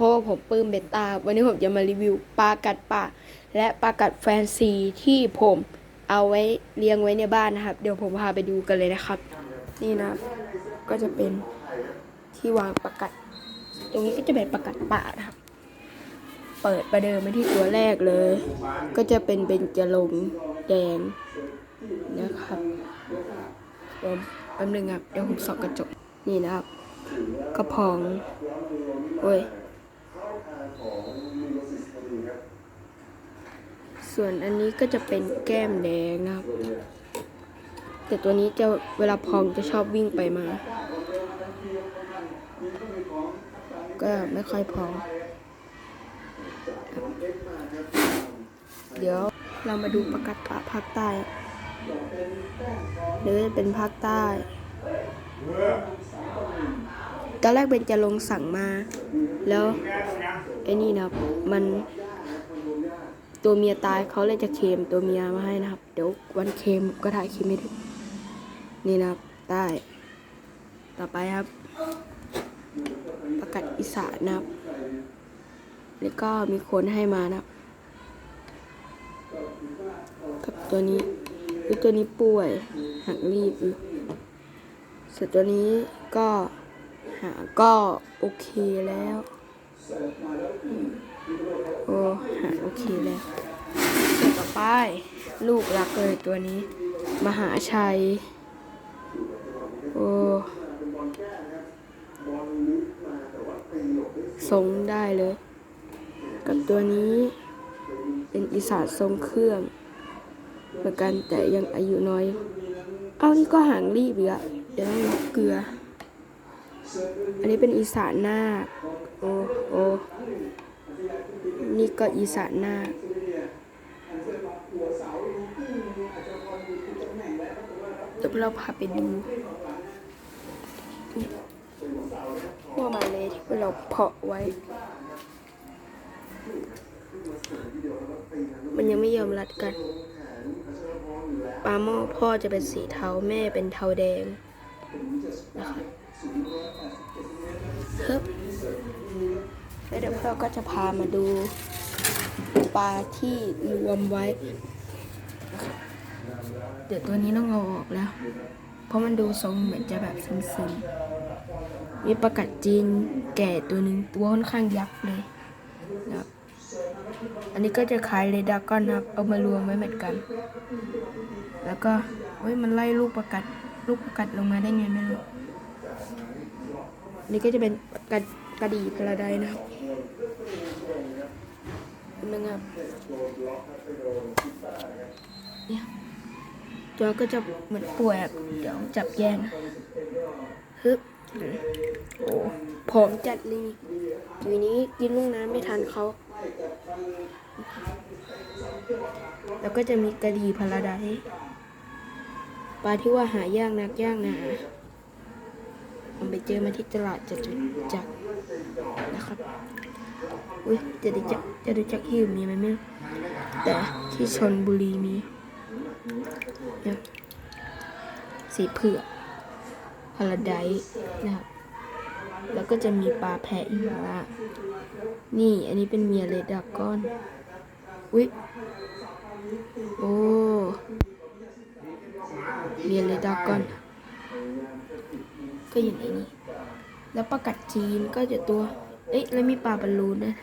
เพราะว่าผมปลื้มเบต้าวันนี้ผมจะมารีวิวปลากัดป่าและปลากัดแฟนซีที่ผมเอาไว้เลี้ยงไว้ในบ้านนะครับ เดี๋ยวผมพาไปดูกันเลยนะครับ นี่นะก็จะเป็นที่วางปลากัด ตรงนี้ก็จะเป็นปลากัดป่านะครับ เปิดประเดิมมาที่ตัวแรกเลย ก็จะเป็นเบญจรงแดงนะครับผมแป๊บนึงครับเดี๋ยวผมส่องกระจกนี่นะครับกระพองโอ้ย ส่วนอันนี้ก็จะเป็นแก้มแดงนะครับ แต่ตัวนี้จะเวลาพองจะชอบวิ่งไปมา ก็ไม่ค่อยพองเดี๋ยวเรามาดูประกาศป่าภาคใต้หรือจะเป็นภาคใต้ ตอนแรกเป็นจะลงสั่งมา แล้วไอ้นี่นะมัน ตัวเมียตายเขาเลยจะเคมตัวเมียมาให้นะครับ เดี๋ยววันเคมก็ถ่ายคลิปให้ดูนี่นะครับใต้ต่อไปครับ ประกาศอีสานนะครับ แล้วก็มีคนให้มานะครับกับตัวนี้คือตัวนี้ป่วยหักรีบอยู่ส่วนตัวนี้ก็หาก็โอเคแล้ว โอ้หาโอเคแล้วต่อไป ลูกรักเลยตัวนี้ มหาชัย โอ้ทรงได้เลย กับตัวนี้เป็นอีสานทรงเครื่อง เหมือนกันแต่ยังอายุน้อย เอานี่ก็หางรีบอีกอะเดี๋ยวต้องเกลือ อันนี้เป็นอีสานหน้า โอ้โอ้ นี่ก็อีสานหน้าเดี๋ยวเราพาไปดูพวกมาเลยที่เราเพาะไว้ มันยังไม่ยอมรัดกันปลาหม้อพ่อจะเป็นสีเทาแม่เป็นเทาแดงนะคะฮึบ แล้วเดี๋ยวพ่อก็จะพามาดูปลาที่รวมไว้ เดี๋ยวตัวนี้ต้องเอาออกแล้ว เพราะมันดูทรงเหมือนจะแบบซึมๆมีประกัดจีนแก่ตัวหนึ่งตัวค่อนข้างยักษ์เลยนะครับอันนี้ก็จะขายเลยดาก้อนครับ เอามารวมไว้เหมือนกัน แล้วก็เฮ้ยมันไล่ลูกประกัดลูกประกัดลงมาได้ไงไม่รู้นี่ก็จะเป็นประกัด กระดีพาราไดนะครับนึงครับเนี่ยตัวก็จะเหมือนป่วยเดี๋ยวจับแย่งฮึบโอ้ผอมจัดเลยทีนี้กินลูกน้ำไม่ทันเขา แล้วก็จะมีกระดีพาราไดปลาที่ว่าหายากนักยากหนาผมไปเจอมาที่ตลาดจะจุดจักรนะครับ อุ้ยจะได้จักจะได้จักรที่มีไหมไม่รู้แต่ที่ชนบุรีมีเนี่ยสีเผือกพาราไดนะครับ แล้วก็จะมีปลาแพะอีกว่านี่อันนี้เป็นเมียเลดากอนอุ๊ยโอ้เมียเลดากอน ก็อยู่ในนี้ แล้วปลากัดจีนก็จะตัว เอ๊ะแล้วมีปลาบอลลูนนะ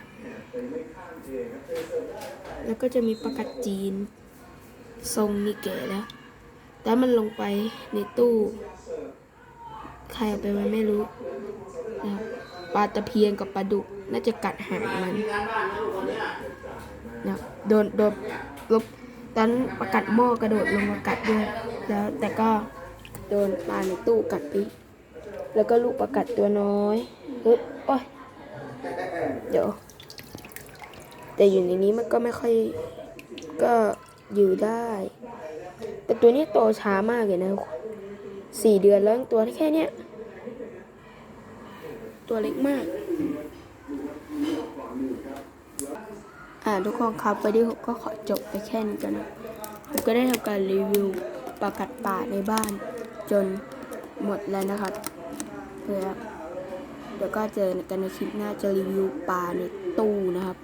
แล้วก็จะมีปลากัดจีน ทรงนี่แก่แล้ว แต่มันลงไปในตู้ ใครเอาไปไว้ไม่รู้นะปลาตะเพียนกับปลาดุกน่าจะกัดหางมันนะโดนโดนลบตอนนั้นประกัดหม้อกระโดดลงมากัดด้วย แล้วแต่ก็โดนปลาในตู้กัดไปแล้วก็ลูกประกัดตัวน้อยเฮ้ยโอ้ย เดี๋ยว แต่อยู่ในนี้มันก็ไม่ค่อยก็อยู่ได้ แต่ตัวนี้โตช้ามากเลยนะสี่เดือนแล้วยังตัวแค่เนี้ยตัวเล็กมาก อ่าทุกคนครับวันนี้ผมก็ขอจบไปแค่นี้กันนะผมก็ได้ทำการรีวิวปลากัดป่าในบ้าน จนหมดแล้วนะครับเพื่อ เดี๋ยวก็เจอกันในคลิปหน้าจะรีวิวปลาในตู้นะครับ